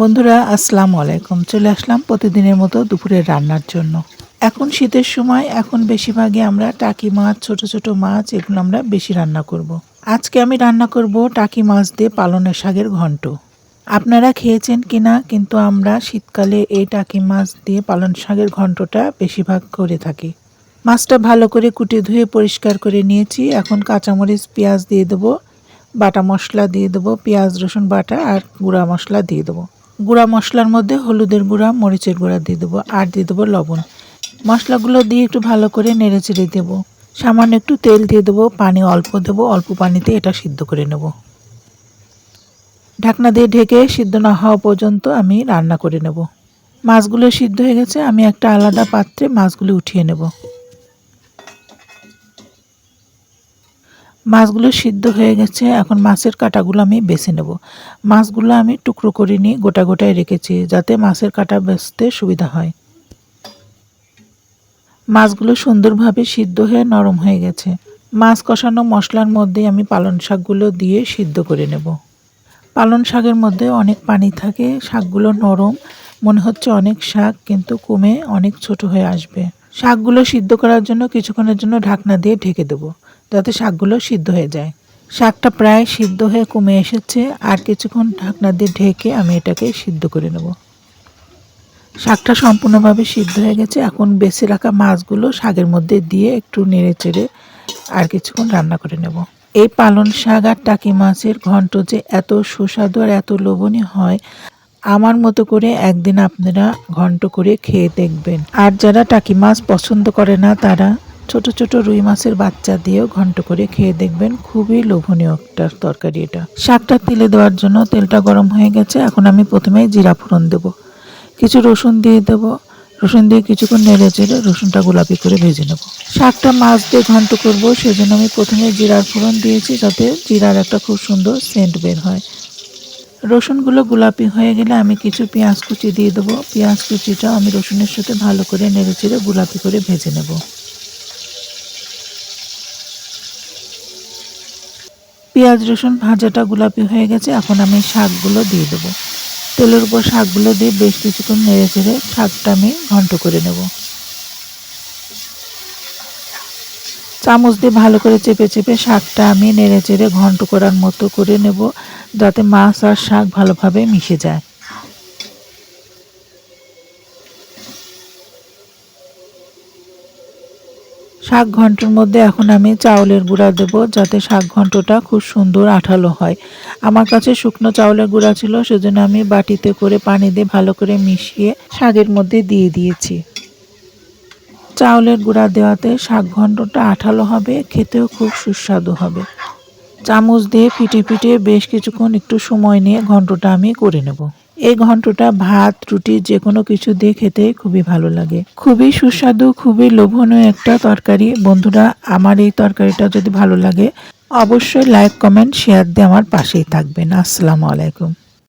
বন্ধুরা, আসসালামু আলাইকুম। চলে আসলাম প্রতিদিনের মতো দুপুরের রান্নার জন্য। এখন শীতের সময়, এখন বেশিরভাগই আমরা টাকি মাছ, ছোট ছোট মাছ, এগুলো আমরা বেশি রান্না করব। আজকে আমি রান্না করব টাকি মাছ দিয়ে পালনের শাকের ঘন্ট। আপনারা খেয়েছেন কিনা, কিন্তু আমরা শীতকালে এই টাকি মাছ দিয়ে পালন শাকের ঘন্টটা বেশিরভাগ করে থাকি। মাছটা ভালো করে কুটে ধুয়ে পরিষ্কার করে নিয়েছি। এখন কাঁচামরিচ, পেঁয়াজ দিয়ে দেবো, বাটা মশলা দিয়ে দেবো, পেঁয়াজ, রসুন বাটা আর গুঁড়া মশলা দিয়ে দেবো। গুঁড়া মশলার মধ্যে হলুদের গুঁড়া, মরিচের গুঁড়া দিয়ে দেবো আর দিয়ে দেবো লবণ। মশলাগুলো দিয়ে একটু ভালো করে নেড়ে চেড়ে দেবো। সামান্য একটু তেল দিয়ে দেবো, পানি অল্প দেবো, অল্প পানিতে এটা সিদ্ধ করে নেব। ঢাকনা দিয়ে ঢেকে সিদ্ধ না হওয়া পর্যন্ত আমি রান্না করে নেব। মাছগুলো সিদ্ধ হয়ে গেছে, আমি একটা আলাদা পাত্রে মাছগুলো উঠিয়ে নেব। মাছগুলো সিদ্ধ হয়ে গেছে, এখন মাছের কাঁটাগুলো আমি বেছে নেব। মাছগুলো আমি টুকরো করে নিয়ে গোটা গোটায় রেখেছি, যাতে মাছের কাঁটা বেচতে সুবিধা হয়। মাছগুলো সুন্দরভাবে সিদ্ধ হয়ে নরম হয়ে গেছে। মাছ কষানো মশলার মধ্যে আমি পালন শাকগুলো দিয়ে সিদ্ধ করে নেব। পালন শাকের মধ্যে অনেক পানি থাকে, শাকগুলো নরম, মনে হচ্ছে অনেক শাক, কিন্তু কমে অনেক ছোট হয়ে আসবে। শাকগুলো সিদ্ধ করার জন্য কিছুক্ষণের জন্য ঢাকনা দিয়ে ঢেকে দেবো। যাতে শাকগুলো সিদ্ধ হয়ে যায়। শাকটা প্রায় সিদ্ধ হয়ে কমে এসেছে, আর কিছুক্ষণ ঢাকনা দিয়ে ঢেকে আমি এটাকে সিদ্ধ করে নেব। শাকটা সম্পূর্ণভাবে সিদ্ধ হয়ে গেছে। এখন বেছে রাখা মাছগুলো শাকের মধ্যে দিয়ে একটু নেড়ে চেড়ে আর কিছুক্ষণ রান্না করে নেব। এই পালন শাক আর টাকি মাছের ঘন্ট যে এত সুস্বাদু আর এত লোভনীয় হয়, আমার মতো করে একদিন আপনারা ঘন্ট করে খেয়ে দেখবেন। আর যারা টাকি মাছ পছন্দ করে না, তারা ছোট ছোট রুই মাছের বাচ্চা দিয়েও ঘন্ট করে খেয়ে দেখবেন খুবই লোভনীয় একটা তরকারি এটা। শাকটা তেলে দেওয়ার জন্য তেলটা গরম হয়ে গেছে, এখন আমি প্রথমেই জিরা ফোড়ন দেবো। কিছু রসুন দিয়ে দেবো। রসুন দিয়ে কিছুক্ষণ নেড়ে চেড়ে রসুনটা গোলাপি করে ভেজে নেব। শাকটা মাছ দিয়ে ঘন্ট করব, সেজন্য আমি প্রথমে জিরার ফোড়ন দিয়েছি যাতে জিরার একটা খুব সুন্দর সেন্ট বের হয়। রসুনগুলো গোলাপি হয়ে গেলে আমি কিছু পেঁয়াজ কুচি দিয়ে দেবো। পেঁয়াজ কুচিটা আমি রসুনের সাথে ভালো করে নেড়ে চেড়ে গোলাপি করে ভেজে নেব। পেঁয়াজ, রসুন ভাজাটা গোলাপি হয়ে গেছে। এখন আমি শাকগুলো দিয়ে দেবো। তেলের উপর শাকগুলো দিয়ে বেশ কিছুক্ষণ নেড়ে চেড়ে শাকটা আমি ঘন্ট করে নেব। চামচ দিয়ে ভালো করে চেপে চেপে শাকটা আমি নেড়ে চেড়ে ঘন্ট করার মতো করে নেব, যাতে মাছ আর শাক ভালোভাবে মিশে যায়। শাক ঘন্টর মধ্যে এখন আমি চাউলের গুঁড়া দেবো, যাতে শাক ঘন্টটা খুব সুন্দর আঠালো হয়। আমার কাছে শুকনো চাউলের গুঁড়া ছিল, সেজন্য আমি বাটিতে করে পানি দিয়ে ভালো করে মিশিয়ে শাকের মধ্যে দিয়ে দিয়েছি। চাউলের গুঁড়া দেওয়াতে শাক ঘন্টটা আঠালো হবে, খেতেও খুব সুস্বাদু হবে। চামচ দিয়ে ফিটে ফিটে বেশ কিছুক্ষণ একটু সময় নিয়ে ঘন্টটা আমি করে নেব। এই ঘন্টটা ভাত, রুটি যে কোনো কিছু দিয়ে খেতে খুবই ভালো লাগে। খুবই সুস্বাদু, খুবই লোভনীয় একটা তরকারি। বন্ধুরা, আমার এই তরকারিটা যদি ভালো লাগে, অবশ্যই লাইক কমেন্ট শেয়ার দিয়ে আমার পাশেই থাকবেন। আসসালামু আলাইকুম।